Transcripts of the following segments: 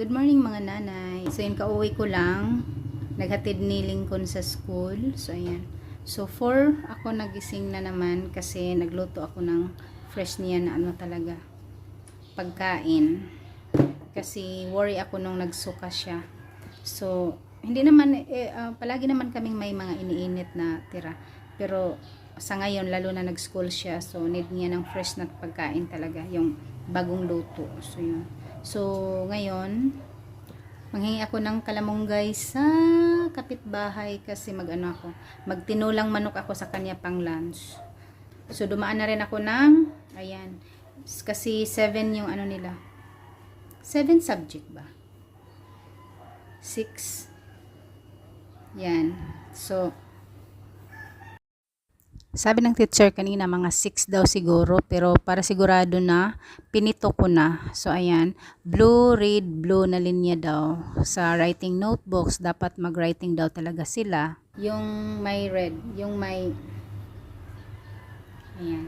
Good morning mga nanay. So yun, kauwi ko lang. Naghatid ni Lincoln sa school. So ayan. So 4 ako nagising na naman kasi nagluto ako ng fresh niya na ano talaga. Pagkain. Kasi worry ako nung nagsuka siya. So hindi naman, eh, ah, palagi naman kaming may mga iniinit na tira. Pero sa ngayon, lalo na nag-school siya, so need niya ng fresh na pagkain talaga, yung bagong luto. So yun. So ngayon, manghingi ako ng kalamunggay sa kapitbahay kasi mag-ano ako, magtinulang manok ako sa kanya pang lunch. So dumaan na rin ako ng, ayan, kasi 7 yung ano nila. 7 subject ba? 6 yan. So, sabi ng teacher kanina mga 6 daw siguro pero para sigurado na pinito ko na. So ayan, blue, red, blue na linya daw. Sa writing notebooks dapat mag-writing daw talaga sila. Yung may red, yung may ayan.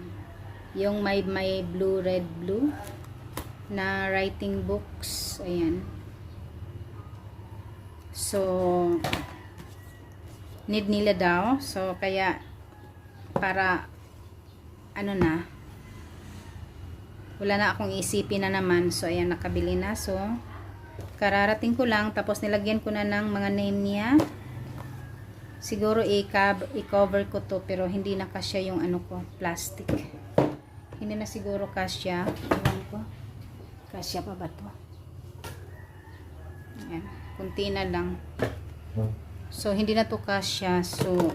Yung may may blue, red, blue na writing books. Ayan. So, need nila daw. So, kaya, para, ano na, wala na akong isipin na naman. So, ayan, nakabili na. So, kararating ko lang. Tapos, nilagyan ko na ng mga name niya. Siguro, i-cover, ko to. Pero, hindi na kasya yung ano ko, plastic. Hindi na siguro kasya. Iwan ko. Kasya pa ba to? Ayan. Kunti na lang. So, hindi na to kasya. So,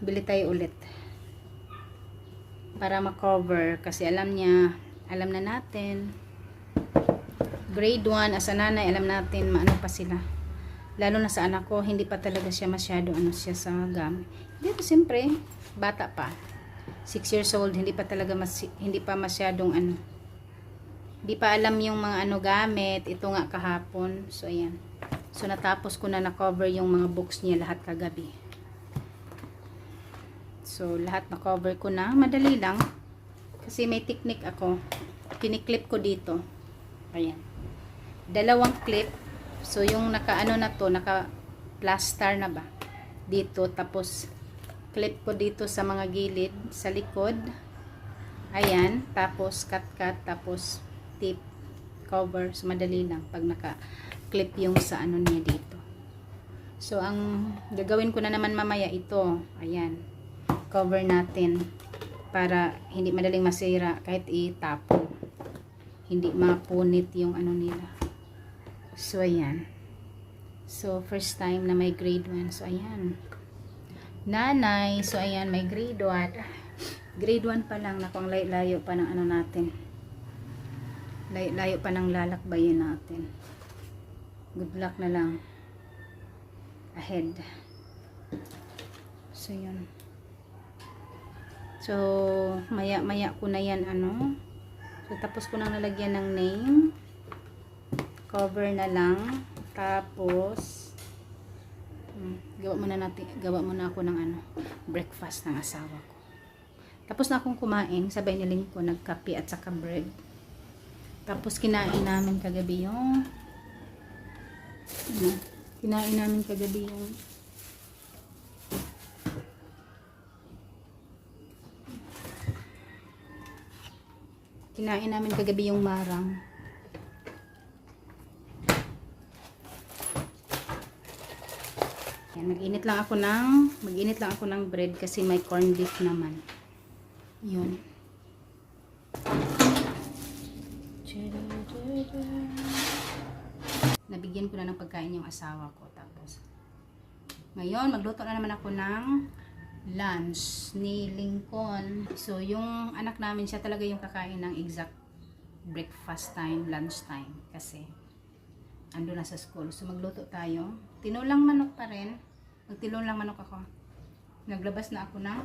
bili tayo ulit. Para ma-cover. Kasi alam niya, alam na natin. Grade 1, as a nanay, alam natin, maano pa sila. Lalo na sa anak ko, hindi pa talaga siya masyado, ano siya sa gamit. Dito, siyempre, bata pa. 6 years old, hindi pa talaga, mas, hindi pa masyadong, ano, hindi pa alam yung mga ano gamit. Ito nga kahapon. So, ayan. So, natapos ko na na-cover yung mga books niya lahat kagabi. So, lahat na-cover ko na. Madali lang. Kasi may technique ako. Kiniklip ko dito. Ayan. Dalawang clip. So, yung naka-ano na to, naka-plaster na ba? Dito. Tapos, clip ko dito sa mga gilid, sa likod. Ayan. Tapos, cut-cut. Tapos, tip cover. So, madali lang pag naka-clip yung sa ano niya dito. So, ang gagawin ko na naman mamaya ito. Ayan. Cover natin para hindi madaling masira kahit itapon. Hindi mapunit yung ano nila. So, ayan. So, first time na may grade 1. So, ayan. Nanay. So, ayan. May grade 1. Grade 1 pa lang. Naku, ang layo pa ng ano natin layo, layo pa ng lalakbayin natin good luck na lang ahead so yun so maya maya ko na yan ano. So tapos ko nang nalagyan ng name. Cover na lang. Tapos hmm, gawa muna natin gawa muna ako ng ano breakfast ng asawa ko. Tapos na akong kumain sabay niling ko nagkape at saka bread. Tapos kinain namin kagabi yung ano, kinain namin kagabi yung kinain namin kagabi yung marang. Yan, mag-init lang ako ng mag-init lang ako ng bread kasi may corned beef naman. Yun. Nabigyan ko na ng pagkain yung asawa ko. Tapos, ngayon, magluto na naman ako ng lunch ni Lincoln. So, yung anak namin, siya talaga yung kakain ng exact breakfast time, lunch time. Kasi, ando na sa school. So, magluto tayo. Tinulang manok pa rin. Magtinulang manok ako. Naglabas na ako ng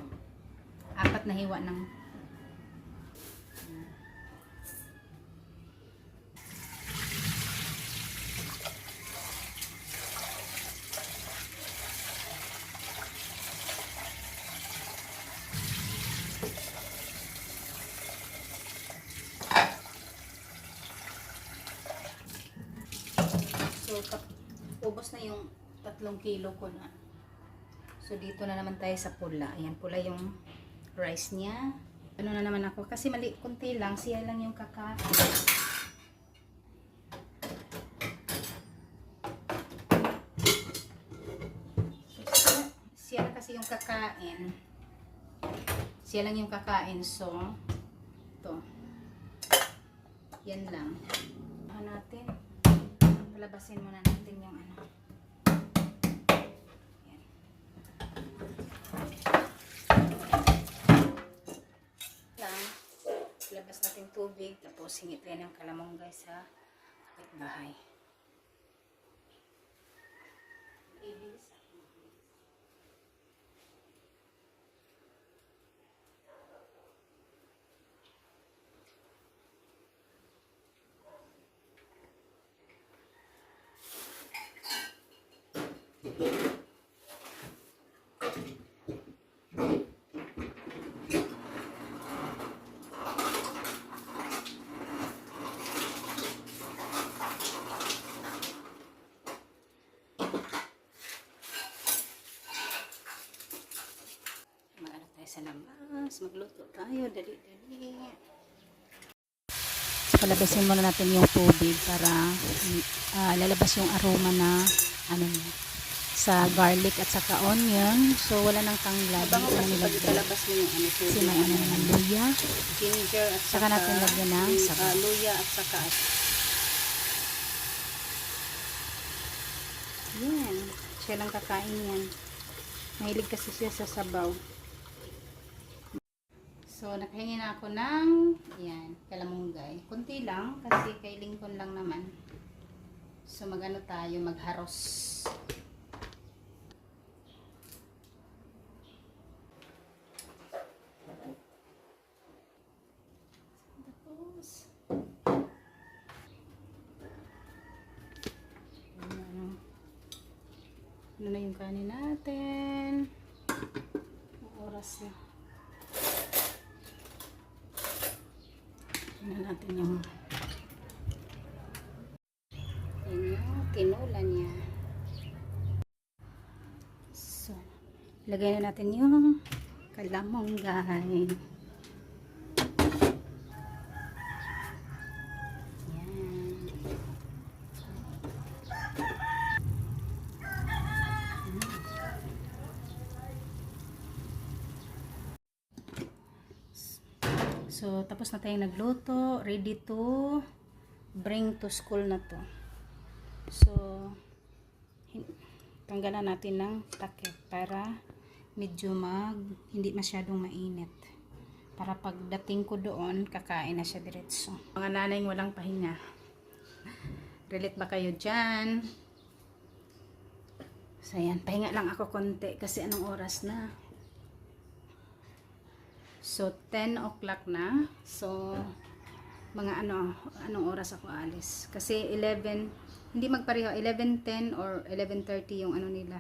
apat na hiwa ng ubos na yung tatlong kilo ko na. So, dito na naman tayo sa pula. Ayan, pula yung rice niya. Ano na naman ako, kasi mali, kunti lang, siya lang yung kaka. Siya, lang kasi yung kakain. Siya lang yung kakain, so, to. Yan lang. Ano natin? Palabasin muna natin yung ano. Yan. Lang. Labas natin tubig. Tapos hingit rin yung kalamonggay sa bahay. Ibilis. Mag-ano tayo sa labas. Magluto tayo. Dali-dali. Palabasin muna natin yung tubig para ah, lalabas yung aroma na ano niya, sa garlic at saka onion. So, wala nang tanglad. Bango Ano kasi pag italabas mo yung ano, Kasi may ano naman, luya. ginger at Saka natin lagyan ng sabaw. ah, luya at saka Yan. Siya lang kakain yan. Mahilig kasi siya sa sabaw. So, nakahingi na ako ng, yan, kalamunggay. Kunti lang, kasi kay Lincoln lang naman. So, magano tayo, magharos. Tapos, ano, na yung kanin natin. Oras na. Tingnan natin yung yun yung tinola niya. So, lagay na natin yung kalamonggay. Yan. So, tapos na tayong nagluto. Ready to bring to school na to. So, tanggalan natin ng takip para medyo mag, hindi masyadong mainit. Para pagdating ko doon, kakain na siya diretso. Mga nanay walang pahinga. Relate ba kayo dyan? So, yan. Pahinga lang ako konti kasi anong oras na? So, 10 o'clock na. So, mga ano, anong oras ako alis? Kasi 11, hindi magpareho, 11.10 or 11.30 yung ano nila,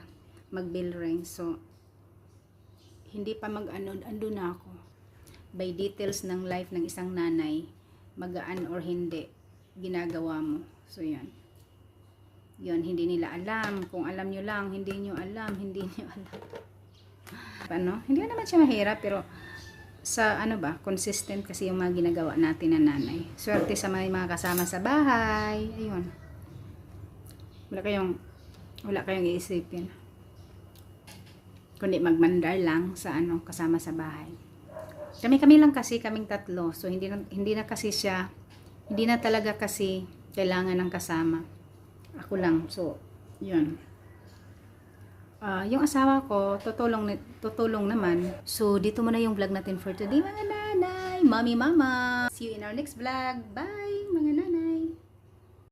mag-bill ring. So, hindi pa mag ano, ando na ako. By details ng life ng isang nanay, magaan or hindi, ginagawa mo. So, yan. Yun, hindi nila alam. Kung alam nyo lang, hindi nyo alam, hindi nyo alam. Ano? Hindi naman siya mahirap, pero sa ano ba, consistent kasi yung mga ginagawa natin na nanay. Swerte sa mga, mga kasama sa bahay. Ayun. Wala kayong wala kayong iisipin. Kundi magmandar lang sa ano kasama sa bahay. Kami kami lang kasi kaming tatlo. So hindi na, hindi na kasi siya hindi na talaga kasi kailangan ng kasama. Ako lang. So, yun. Ah, yung asawa ko, tutulong, tutulong naman. So, dito muna yung vlog natin for today, mga nanay. Mommy, mama. See you in our next vlog. Bye!